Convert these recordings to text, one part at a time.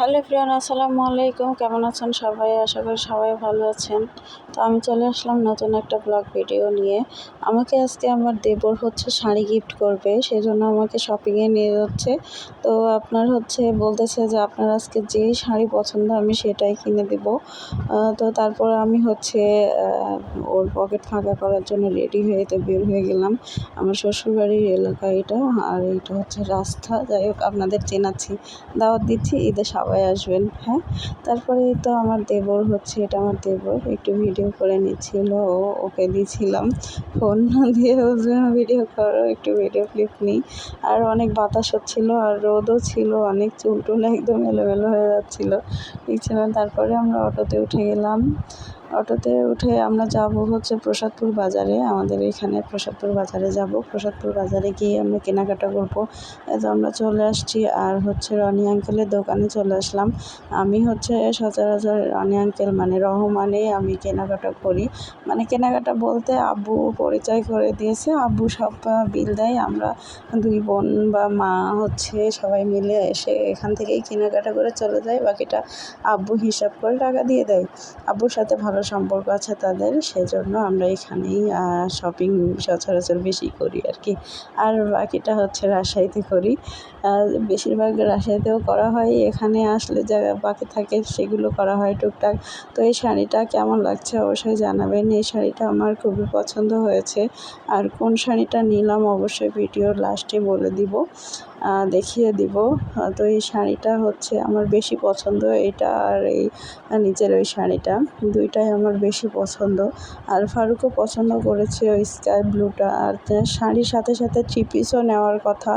Hello ফ্রিয়ান আসসালামু আলাইকুম। কেমন আছেন সবাই? আশা করি সবাই ভালো আছেন। তো আমি চলে আসলাম নতুন একটা ব্লগ ভিডিও নিয়ে। আমাকে আজকে আমার দেবর হচ্ছে শাড়ি গিফট করবে সেই জন্য আমাকে শপিংয়ে নিয়ে যাচ্ছে। তো আপনার হচ্ছে বলতেছে যে আপনার আজকে যেই শাড়ি পছন্দ আমি সেটাই কিনে দেব। তো তারপর আমি হচ্ছে ওর পকেট ফাঁকা করার জন্য রেডি হয়ে তো বের হয়ে গেলাম। আমার শ্বশুরবাড়ির এলাকা এটা, আর এটা হচ্ছে রাস্তা। যাই হোক, আপনাদের চেনাচ্ছি। দাওয়াত দিচ্ছি ঈদের ঈদে সবাই আসবেন হ্যাঁ? তারপরে তো আমার দেবর হচ্ছে, এটা আমার দেবর। একটু ভিডিও করে নিচ্ছিল, ও ওকে দিয়েছিলাম ফোন দিয়ে ভিডিও করো, একটু ভিডিও ক্লিপ নিই। আর অনেক বাতাস হচ্ছিল, আর রোদও ছিল, অনেক চুল টুল একদম এলোমেলো হয়ে যাচ্ছিল। দেখছিলাম তারপরে আমরা অটোতে উঠে গেলাম। অটোতে উঠে আমরা যাব হচ্ছে প্রসাদপুর বাজারে। আমাদের এখানে প্রসাদপুর বাজারে যাব। প্রসাদপুর বাজারে গিয়ে আমরা কেনাকাটা করব। তো আমরা চলে আসছি আর হচ্ছে রনি আঙ্কেলের দোকানে চলে আসলাম। আমি হচ্ছে সচরাচর রনি আঙ্কেল মানে রহমানে আমি কেনাকাটা করি। মানে কেনাকাটা বলতে আব্বু পরিচয় করে দিয়েছে। আব্বু সব বিল দেয়। আমরা দুই বোন বা মা হচ্ছে সবাই মিলে এসে এখান থেকেই কেনাকাটা করে চলে যায় বাকিটা আব্বু হিসাব করে টাকা দিয়ে দেয়। আব্বুর সাথে ভালো ভালো সম্পর্ক আছে তাদের, সেজন্য আমরা এখানেই শপিং সচরাচর বেশি করি আর কি আর বাকিটা হচ্ছে রাজশাহীতে করি। বেশিরভাগ রাজশাহীতেও করা হয়, এখানে আসলে যা বাকি থাকে সেগুলো করা হয় টুকটাক। তো এই শাড়িটা কেমন লাগছে অবশ্যই জানাবেন। এই শাড়িটা আমার খুবই পছন্দ হয়েছে। আর কোন শাড়িটা নিলাম অবশ্যই ভিডিওর লাস্টে বলে দিব। দেখিয়ে দিব। তো এই শাড়িটা হচ্ছে আমার বেশি পছন্দ। এটা আর এই নিচের ওই শাড়িটা, দুইটাই আমার বেশি পছন্দ। আর ফারুকও পছন্দ করেছে ওই স্কাই ব্লুটা। আর শাড়ির সাথে সাথে থ্রি পিসও নেওয়ার কথা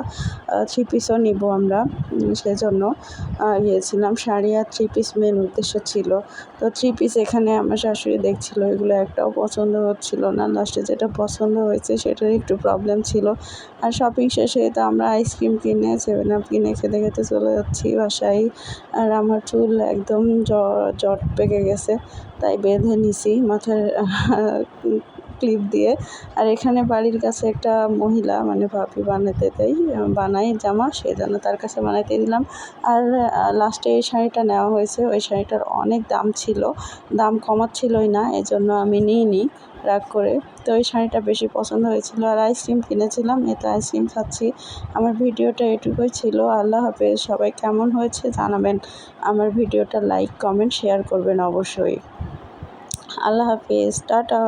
থ্রি পিসও নিব আমরা। সেজন্য গিয়েছিলাম শাড়ি আর থ্রি পিস মেন উদ্দেশ্য ছিল। তো থ্রি পিস এখানে আমার শাশুড়ি দেখছিল, এগুলো একটাও পছন্দ হচ্ছিল না। লাস্টে যেটা পছন্দ হয়েছে সেটার একটু প্রবলেম ছিল। আর শপিং শেষে তো আমরা আইসক্রিম কিনে সেভেন আপ কিনে খেতে খেতে চলে যাচ্ছি বাসায়। আর আমার চুল একদম জট পেকে গেছে, তাই বেঁধে নিছি। মাথার ক্লিপ দিয়ে। আর এখানে বাড়ির কাছে একটা মহিলা মানে ভাবি বানাতে দেয় বানাই জামা সেই জন্য তার কাছে বানাইতে দিলাম। আর লাস্টে এই শাড়িটা নেওয়া হয়েছে, ওই শাড়িটার অনেক দাম ছিল, দাম কমাচ্ছিলই না এই জন্য আমি নিইনি, রাগ করে। তো ওই শাড়িটা বেশি পছন্দ হয়েছিল, আর আইসক্রিম কিনেছিলাম, এতে আইসক্রিম খাচ্ছি। আমার ভিডিওটা এটুকুই ছিল, আল্লাহ হাফেজ, সবাই কেমন হয়েছে জানাবেন। আমার ভিডিওটা লাইক কমেন্ট শেয়ার করবেন অবশ্যই। আল্লাহ হাফেজ, টাটা।